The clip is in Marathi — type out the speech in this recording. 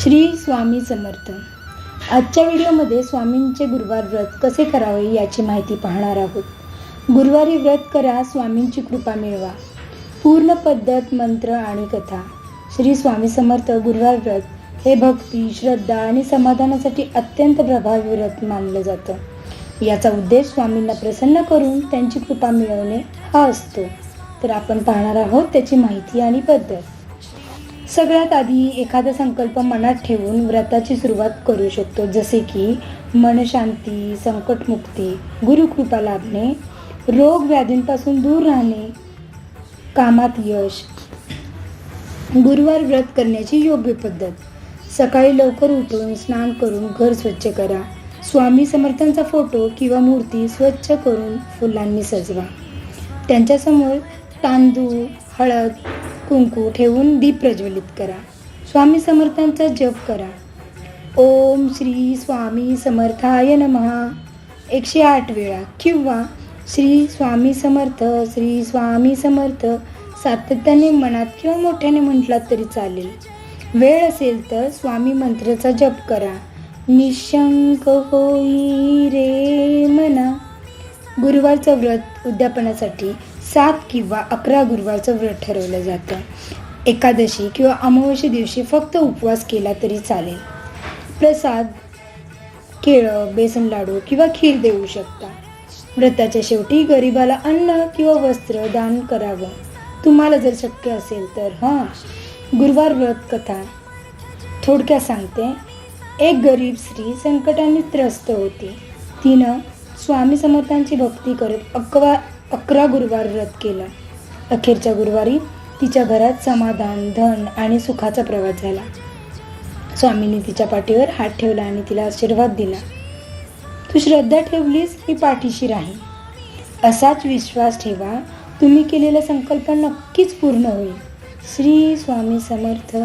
श्री स्वामी समर्थ. आजच्या व्हिडिओमध्ये स्वामींचे गुरुवार व्रत कसे करावे याची माहिती पाहणार आहोत. गुरुवारी व्रत करा स्वामींची कृपा मिळवा. पूर्ण पद्धत मंत्र आणि कथा. श्री स्वामी समर्थ गुरुवार व्रत हे भक्ती श्रद्धा आणि समाधानासाठी अत्यंत प्रभावी व्रत मानलं जातं. याचा उद्देश स्वामींना प्रसन्न करून त्यांची कृपा मिळवणे हा असतो. तर आपण पाहणार आहोत त्याची माहिती आणि पद्धत. सगळ्यात आधी एखादा संकल्प मनात ठेवून व्रताची सुरुवात करू शकतो. जसे की मनशांती संकटमुक्ती गुरुकृपा लाभणे रोग व्याधींपासून दूर राहणे कामात यश गुरुवार व्रत करण्याची योग्य पद्धत सकाळी लवकर उठून स्नान करून घर स्वच्छ करा स्वामी समर्थांचा फोटो किंवा मूर्ती स्वच्छ करून फुलांनी सजवा. त्यांच्यासमोर तांदूळ हळद कुंकू ठेवून दीप प्रज्वलित करा. स्वामी समर्थांचा जप करा. ओम श्री स्वामी समर्थाय नमहा एकशे आठ वेळा किंवा श्री स्वामी समर्थ श्री स्वामी समर्थ सातत्याने मनात किंवा मोठ्याने म्हटलात तरी चालेल. वेळ असेल तर स्वामी मंत्राचा जप करा. निशंक होई रे मना. गुरुवारचं व्रत उद्यापनासाठी सात किंवा अकरा गुरुवारचं व्रत ठरवलं जातं. एकादशी किंवा अमावस्या दिवशी फक्त उपवास केला तरी चालेल. प्रसाद केळं बेसन लाडू किंवा खीर देऊ शकता. व्रताच्या शेवटी गरिबाला अन्न किंवा वस्त्र दान करावं. तुम्हाला जर शक्य असेल तर हां गुरुवार व्रत कथा. थोडक्यात सांगते एक गरीब स्त्री संकटाने त्रस्त होती. तिनं स्वामी समर्थांची भक्ती करत अकवा अकरा गुरुवार रद्द केला. अखेरच्या गुरुवारी तिच्या घरात समाधान धन आणि सुखाचा प्रवास झाला. स्वामींनी तिच्या पाठीवर हात ठेवला आणि तिला आशीर्वाद दिला. तू श्रद्धा ठेवलीस मी पाठीशी राहीन असाच विश्वास ठेवा. तुम्ही केलेला संकल्प नक्कीच पूर्ण होईल. श्री स्वामी समर्थ.